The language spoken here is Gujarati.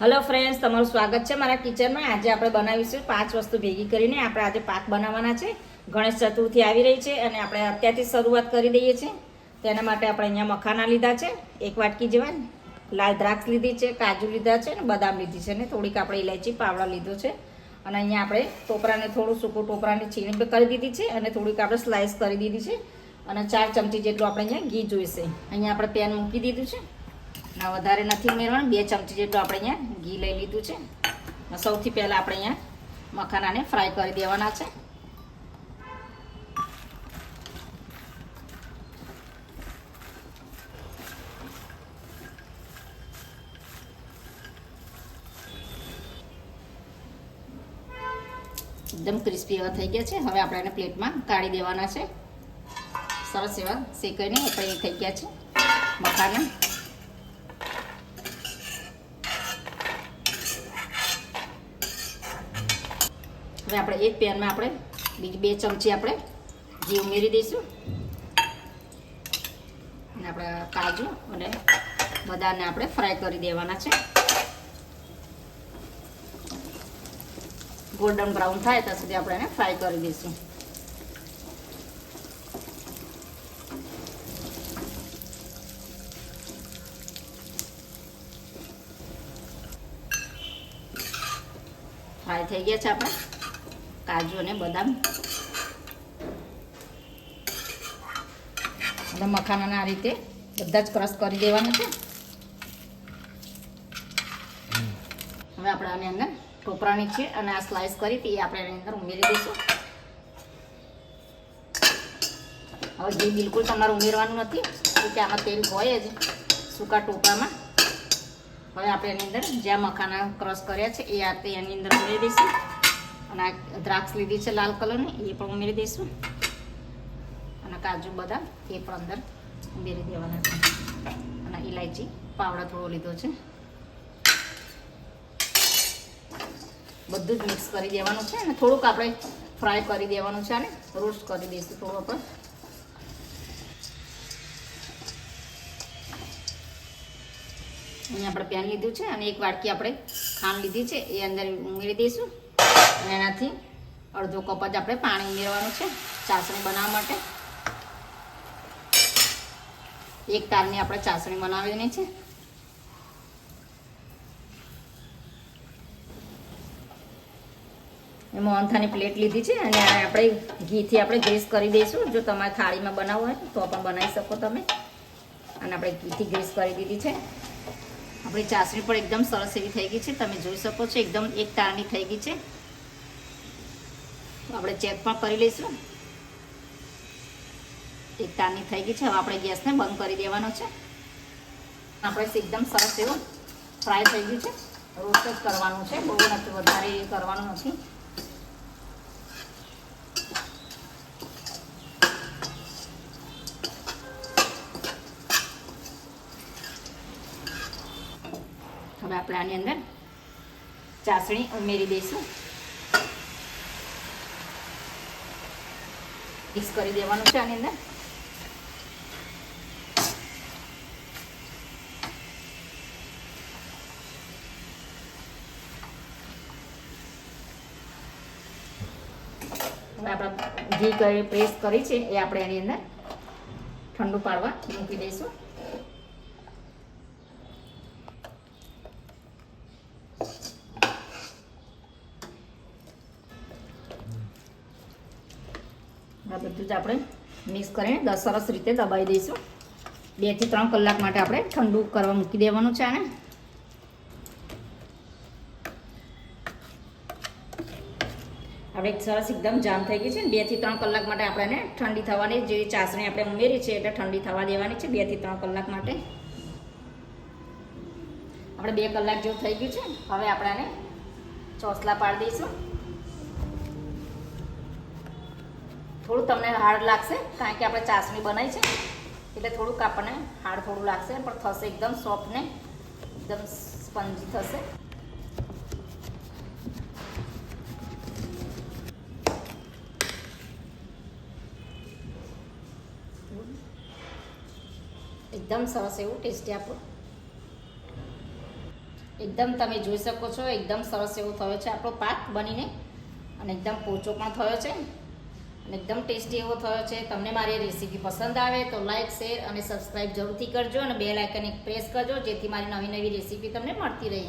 હલો ફ્રેન્ડ્સ તમારું સ્વાગત છે મારા કિચનમાં આજે આપણે બનાવીશું પાંચ વસ્તુ ભેગી કરીને. આપણે આજે પાક બનાવવાના છે. ગણેશ ચતુર્થી આવી રહી છે અને આપણે અત્યારથી શરૂઆત કરી દઈએ છીએ. તેના માટે આપણે અહીંયા મખાના લીધા છે, એક વાટકી જેવા. લાલ દ્રાક્ષ લીધી છે, કાજુ લીધા છે અને બદામ લીધી છે. ને થોડીક આપણે ઇલાયચી પાવડા લીધો છે. અને અહીંયા આપણે ટોપરાને થોડું સૂકું ટોપરાને છીણી કરી દીધી છે અને થોડીક આપણે સ્લાઇસ કરી દીધી છે. અને ચાર ચમચી જેટલું આપણે અહીંયા ઘી જોઈશે. અહીંયા આપણે પેન મૂકી દીધું છે. ના, વધારે નથી ઉમેરવાનું બે ચમચી જેટલું આપણે અહીંયા ઘી લઈ લીધું છે. સૌથી પહેલાં આપણે અહીંયા મખાનાને ફ્રાય કરી દેવાના છે. એકદમ ક્રિસ્પી એવા થઈ ગયા છે. હવે આપણે એને પ્લેટમાં કાઢી દેવાના છે. સરસ એવા શેકાઈને આપણે થઈ ગયા છે. મખાના. હવે આપણે એક પેનમાં આપણે બીજી બે ચમચી આપણે ઘી ઉમેરી દઈશું. અને આપણે કાજુ અને બદામને આપણે ફ્રાય કરી દેવાના છે. ગોલ્ડન બ્રાઉન થાય ત્યાં સુધી આપણે એને ફ્રાય કરી દઈશું. ફ્રાય થઈ ગયા છે આપણે. કાજુ અને બદામ. અને મખાનાને આ રીતે બધા જ ક્રશ કરી દેવાના છે. હવે આપણે આની અંદર ટોપરાની છે અને આ સ્લાઇસ કરી હતી એ આપણે એની અંદર ઉમેરી દઈશું. હવે ઘી બિલકુલ તમારે ઉમેરવાનું નથી કે આમાં તેલ હોય જ સૂકા ટોપરામાં હવે આપણે એની અંદર જ્યાં મખાના ક્રશ કર્યા છે એ આ એની અંદર ઉમેરી દઈશું. અને આ દ્રાક્ષ લીધી છે લાલ કલરની, એ પણ ઉમેરી દઈશું. અને કાજુ બદામ, એ પણ અંદર ઉમેરી દેવાના છે. અને ઇલાયચી પાવડા થોડો લીધો છે. બધું જ મિક્સ કરી દેવાનું છે અને થોડુંક આપણે ફ્રાય કરી દેવાનું છે અને રોસ્ટ કરી દઈશું થોડું આપણે. અહીંયા આપણે પેન લીધું છે અને એક વાટકી આપણે ખાંડ લીધી છે, એ અંદર ઉમેરી દઈશું. એનાથી અડધો કપ જ આપણે પાણી ઉમેરવાનું છે ચાસણી બનાવવા માટે. એક તારની આપણે ચાસણી બનાવીની છે. મોહનથાની પ્લેટ લીધી છે અને આપણે ઘીથી આપણે ગ્રીસ કરી દઈશું. જો તમારે થાળીમાં બનાવવું હોય તો પણ બનાવી શકો તમે. અને આપણે ઘીથી ગ્રીસ કરી દીધી છે. આપણી ચાસણી પણ એકદમ સરસ એવી થઈ ગઈ છે. તમે જોઈ શકો છો એકદમ એક તારની થઈ ગઈ છે. આપણે ચેક પણ કરી લઈશું. એક તારની થઈ ગઈ છે. હવે આપણે ગેસને બંધ કરી દેવાનો છે. આપણે એકદમ સરસ એવું ફ્રાય થઈ ગયું છે. રોસ્ટ જ કરવાનું છે. બહુ નથી, વધારે કરવાનું નથી. હવે આપણે આની અંદર ચાસણી ઉમેરી દઈશું. મિક્સ કરી દેવાનું છે આની અંદર. આપણે ઘી કરી પ્રેસ કરી છે એ આપણે એની અંદર ઠંડુ પાડવા મૂકી દઈશું. આ બધું જ આપણે મિક્સ કરીને સરસ રીતે દબાવી દઈશું. બેથી ત્રણ કલાક માટે આપણે ઠંડુ કરવા મૂકી દેવાનું છે આને. આપણે સરસ એકદમ જામ થઈ ગઈ છે ને બેથી ત્રણ કલાક માટે આપણે એને ઠંડી થવાની જે ચાસણી આપણે ઉમેરી છે એટલે ઠંડી થવા દેવાની છે બેથી ત્રણ કલાક માટે. આપણે બે કલાક જેવું થઈ ગયું છે. હવે આપણે આને ચોસલા પાડી દઈશું. થોડું તમને હાર્ડ લાગશે, કારણ કે આપણે ચાસણી બનાવી છે. એટલે થોડુંક આપણને હાર્ડ થોડું લાગશે, પણ થશે એકદમ સોફ્ટ ને એકદમ સ્પંજી થશે. એકદમ સરસ એવું ટેસ્ટી આપણું એકદમ તમે જોઈ શકો છો, એકદમ સરસ એવો થયો છે આપણો પાક બનીને, અને એકદમ પોચો પણ થયો છે. એકદમ ટેસ્ટી એવો થયો છે. તમને મારી રેસીપી પસંદ આવે તો લાઇક શેર અને સબસ્ક્રાઈબ જરૂરથી કરજો અને બે લાઇકન એક પ્રેસ કરજો જેથી મારી નવી નવી રેસીપી તમને મળતી રહે.